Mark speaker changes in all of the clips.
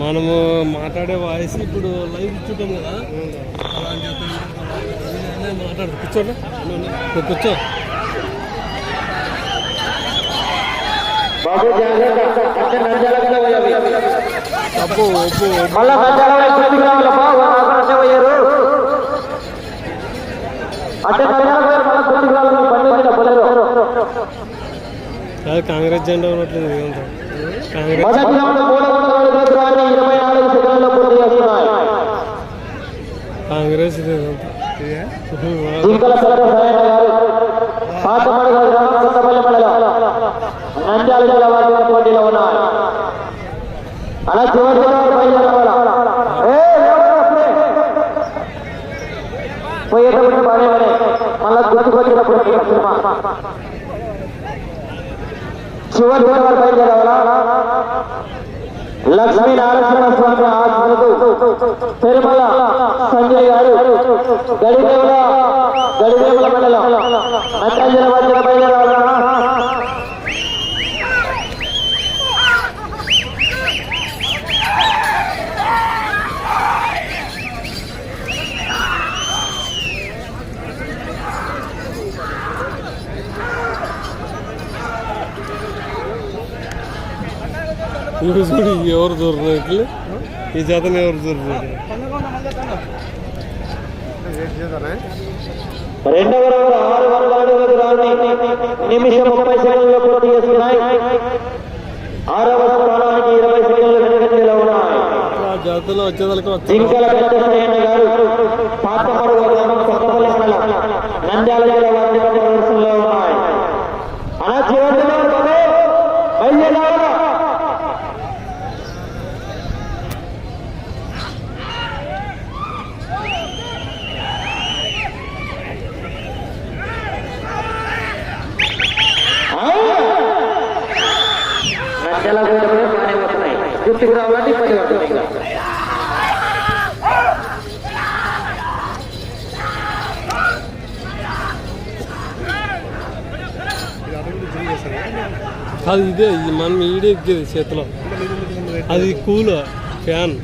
Speaker 1: మనము మాట్లాడే వాయిస్ ఇప్పుడు లైవ్ ఇచ్చుంటాం కదా. అలా అని చెప్పి మాట్లాడు. కూర్చోండి. నువ్వు కూర్చో. అబ్బో
Speaker 2: మళ్ళా నంద్యాల వైపు గుర్తుకు రావాలబ్బా వాళ్ళు అక్కడ పోయారు అంటే నంద్యాల పోయారు మళ్ళా గుర్తుకు రావాలి మీ బండి వచ్చిన పోలేరు
Speaker 1: అది కాంగ్రెస్ జెండా ఉన్నట్లేదు ఇదంతా కాంగ్రెస్
Speaker 2: మొదటి రౌండ్ మూడు వందల అడుగుల దూరాన్ని ఇరవై నాలుగు సెకండ్లలో పూర్తి చేస్తున్నాయి
Speaker 1: కాంగ్రెస్ ఇది ఇదంతా
Speaker 2: జింకల సరద సరైన గారు పాతమడుగు గ్రామం కొత్తపల్లి మండలం నంద్యాల జిల్లా వారి పోటీలో ఉన్నాయి అలా చివరి చివరి బయలుదేరవాలా ఏ, లేవరా అప్పుడే. పోయేటప్పుడు బాగానే ఉన్నాయి. మళ్ళా గుర్తుకొచ్చినప్పుడు ఇంకా సినిమా చివరి చివరి బయలుదేరవాలా లక్ష్మీ నారాయణ స్వామి ఆశీస్సులతో తిరుమల సంజయ్ గారు గడిదేవుల గడిదేవుల మండలం. నంద్యాల వచ్చిన బయలుదేరాలా
Speaker 1: ఇప్పుడు చూడు ఎవరు దూరం ఇట్లా ఈ జాతని ఎవరు దూరం
Speaker 2: రెండవ రౌండ్ ఆరు వందల అడుగుల దూరాన్ని నిమిషం ముప్పై సెకండ్లు పూర్తి చేస్తున్నాయి. ఆరవ స్థానానికి ఇరవై సెకండ్లు వెనుకంజలో ఉన్నాయి.
Speaker 1: జాతలో వచ్చేదానికి వచ్చి
Speaker 2: జింకల వెంకటేశ్వరయ్య గారు పాతమడుగు గ్రామం కొత్తపల్లి మండలం. నంద్యాల జిల్లా వారి
Speaker 1: అది ఇదే ఇది మనం ఈడే ఎక్కేది చేతిలో. అది కూల్ ఫ్యాన్.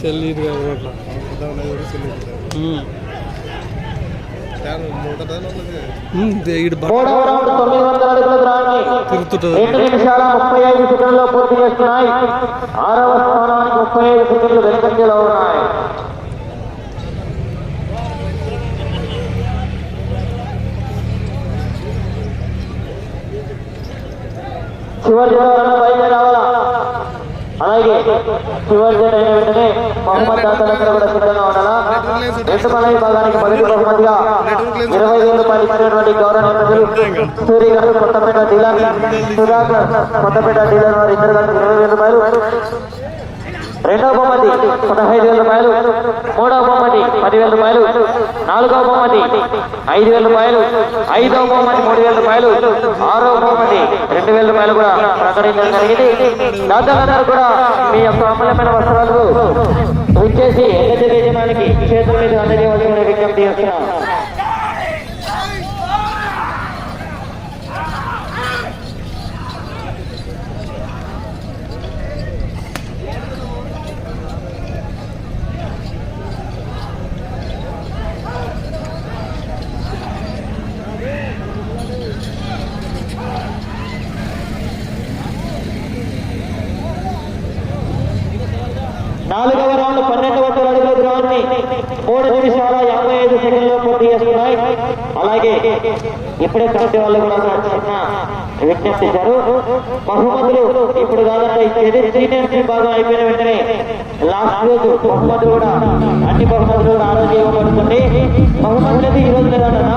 Speaker 1: సెల్ ఇది
Speaker 2: రెండు నిమిషాల ముప్పై ఐదు సెకండ్లో పూర్తి చేస్తున్నాయి. ఆరవ స్థానానికి ముప్పై ఐదు సెకండ్లు వెనుకంజలో ఉన్నాయి. చివరి జనాలను రావాలా? అలాగే. చివరి జన అయిన వెంటనే మహమ్మద్ దాతల కూడా సిద్ధంగా ఉండాలా? రెండు మలై భాగానికి మొదటి బహుమతిగా ఇరవై వేల రూపాయలు ఇచ్చినటువంటి గౌరవ ప్రజలు సూర్య గారు కొత్తపేట డీలర్ సుధాకర్ కొత్తపేట డీలర్ వారు ఇద్దరు కలిసి ఇరవై వేల రూపాయలు. రెండవ బహుమతి పదహైదు వేల రూపాయలు మూడవ బహుమతి పదివేల రూపాయలు నాలుగవ బహుమతి ఐదు వేల రూపాయలు ఐదవ బహుమతి మూడు వేల రూపాయలు ఆరవ బహుమతి రెండు వేల రూపాయలు కూడా ప్రకటించడం జరిగింది. దాదాపు కూడా మీ యొక్క అమలమైన వస్త్రాలు విచ్చేసి ఎన్నటి యజమానికి చేతుల మీద అందజేయవలసిన విజ్ఞప్తి చేస్తున్నాం నాలుగవ రౌండ్ పన్నెండు వందల ఉన్నాయి మూడు నిమిషాల యాభై ఐదు సెకండ్లో పూర్తి చేస్తున్నాయి. అలాగే ఇప్పుడే కమిటీ వాళ్ళు కూడా చిన్న విజ్ఞప్తి ఇచ్చారు బహుమతులు ఇప్పుడు కాదంటే ఇచ్చేది సీనియర్ టీం బాగా అయిపోయిన వెంటనే లాస్ట్ రోజు బహుమతులు కూడా అన్ని బహుమతులు కూడా ఆ ఇవ్వబడుతుంది బహుమతులు అయితే ఈ రోజు లేదన్నా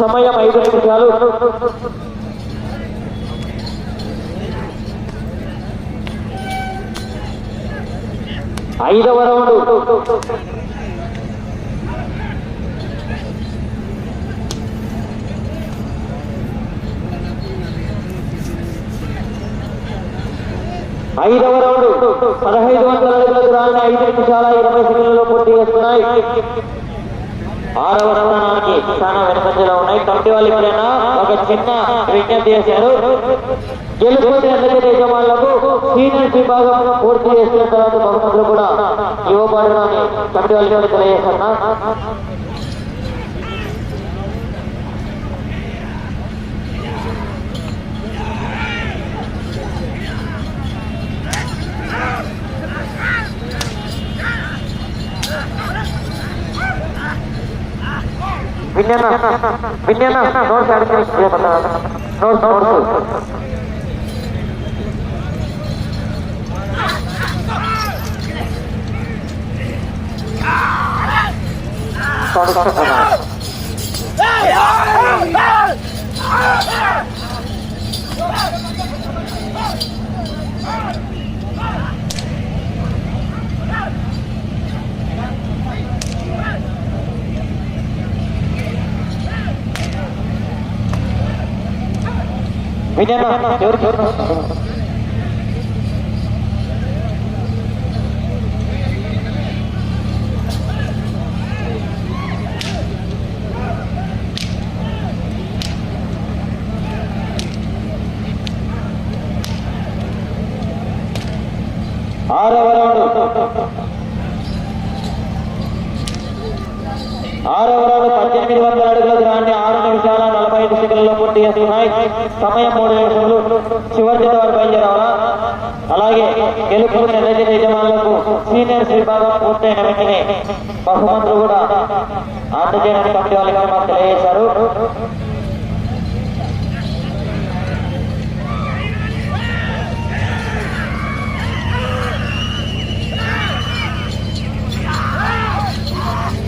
Speaker 2: సమయం ఐదు నిమిషాలు. ఐదవ రౌండ్. ఐదవ రౌండ్. పదహైదు వందల అడుగుల దూరాన్ని ఐదు నిమిషాల ఇరవై సెకండ్లలో పూర్తి చేస్తున్నాయి. ఆరవ స్థానానికి చాలా వెనుకంజలో ఉన్నాయి. కమిటీ వాళ్ళు ఎవరైనా ఒక చిన్న విజ్ఞప్తి చేశారు. గెలుపొందిన అందరి యజమానులకు సీనియర్ విభాగం పూర్తి చేసిన తర్వాత బహుమతులు కూడా ఇవ్వబడునని కమిటీ వాళ్ళు తెలియజేస్తున్నా కూడా తెలియజేస్తున్నా విన్యాన విన్యాన నోట్స్ అడిగి నోట్స్ నోట్స్ విన్యాన ఎవరికి ఆరవ రౌండ్ ఆరవ రౌండ్ ఎనిమిది వందల అడుగుల దూరాన్ని ఆరు నిమిషాల నలభై ఐదు సెకండ్లలో పూర్తి చేస్తున్నాయి. సమయం మూడు నిమిషాలు చివరి జత వారు బయలుదేరాలా? అలాగే గెలుపు నిర్ణయ యజమానులకు సీనియర్స్ విభాగం పూర్తయిన వెంటనే బహుమతులు కూడా అందజేయడానికి కమిటీ వాళ్ళకి మాకు తెలియజేశారు.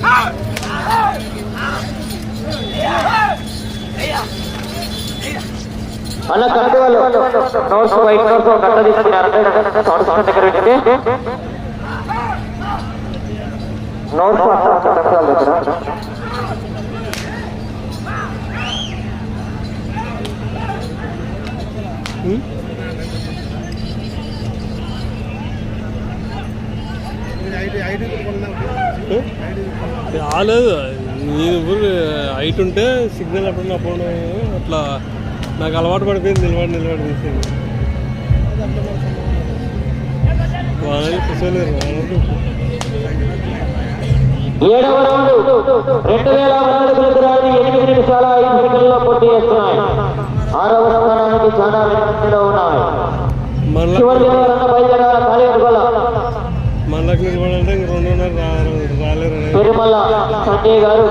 Speaker 2: Hey! అలా కమిటీ వాళ్ళు నోట్స్ వైట్ నోట్స్ కట్ట తీసుకున్నారు నోట్స్ దగ్గర పెట్టి నోట్స్ దగ్గర
Speaker 1: రాలేదు. ఊరు హైట్ ఉంటే సిగ్నల్ ఎప్పుడన్నా పోవడం అట్లా నాకు అలవాటు పడిపోయింది నిలబడి నిలబడి తీసింది వాళ్ళని కూర్చోలేరు వాళ్ళని
Speaker 2: ఏడవ రౌండ్ రెండు వేల అడుగుల దూరాన్ని ఎనిమిది నిమిషాల ఐదు సెకండ్లలో పూర్తి చేస్తున్నాయి. ఆరవ స్థానానికి చాలా వెనుకంజలో ఉన్నాయి.
Speaker 1: మళ్ళా
Speaker 2: చివరి జనవరన్న బయలుదేరాల ఖాళీ
Speaker 1: ఇంక రెండున్నర రారు రాలేరు
Speaker 2: పెరుమల్ల సంజయ్ గారు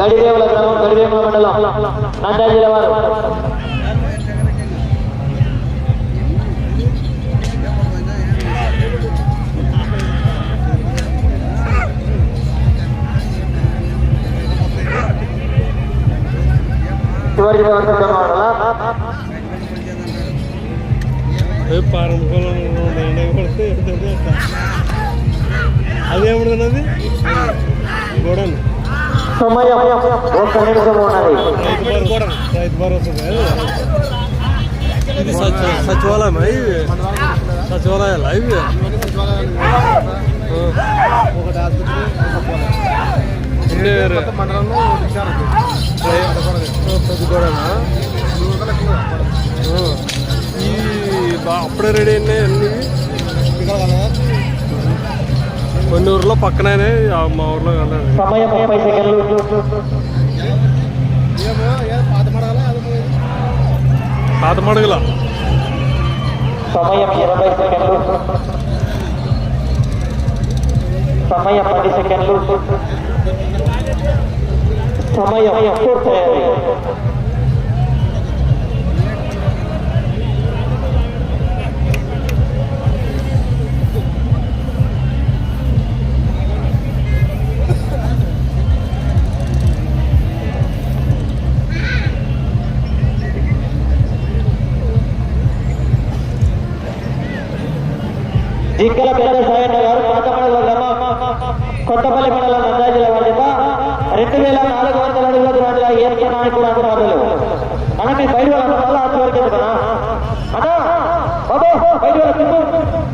Speaker 2: గడిదేవుల గ్రామం గడిదేవుల మండలం నంద్యాల జిల్లా వారు చివరి జనవరన్న మండలం
Speaker 1: అదేమిడుతున్నది గోడను
Speaker 2: సమయం ఒక్క నిమిషం ఉన్నది
Speaker 1: రైతు భరోసా. ఇది సచ్ సచివాలయం ఇవి సచివాలయాలు ఇవి ఇదే వేరే. పెద్ద గోడనా ఆ. ఈ అప్పుడే రెడీ అయినాయి అన్ని కొన్ని ఊర్లో పక్కనే మా ఊర్లో
Speaker 2: సమయం ముప్పై సెకండ్లు.
Speaker 1: పాత మడుగుల?
Speaker 2: సమయం ఇరవై సెకండ్లు. సమయం పది సెకండ్లు. సమయం పూర్తయింది. జింకల పెద్ద సాయన్న గారు పాతమడల గ్రామం కొత్తపల్లి మండలం నంద్యాల జిల్లా వారి రెండు వేల నాలుగు వందల అడుగుల దూరంగా ఏర్పడానికి కూడా అందుబాటులో అన్న మీ బయట వాళ్ళ ఆధ్వర్యం అన్నా బాబు బయట వాళ్ళ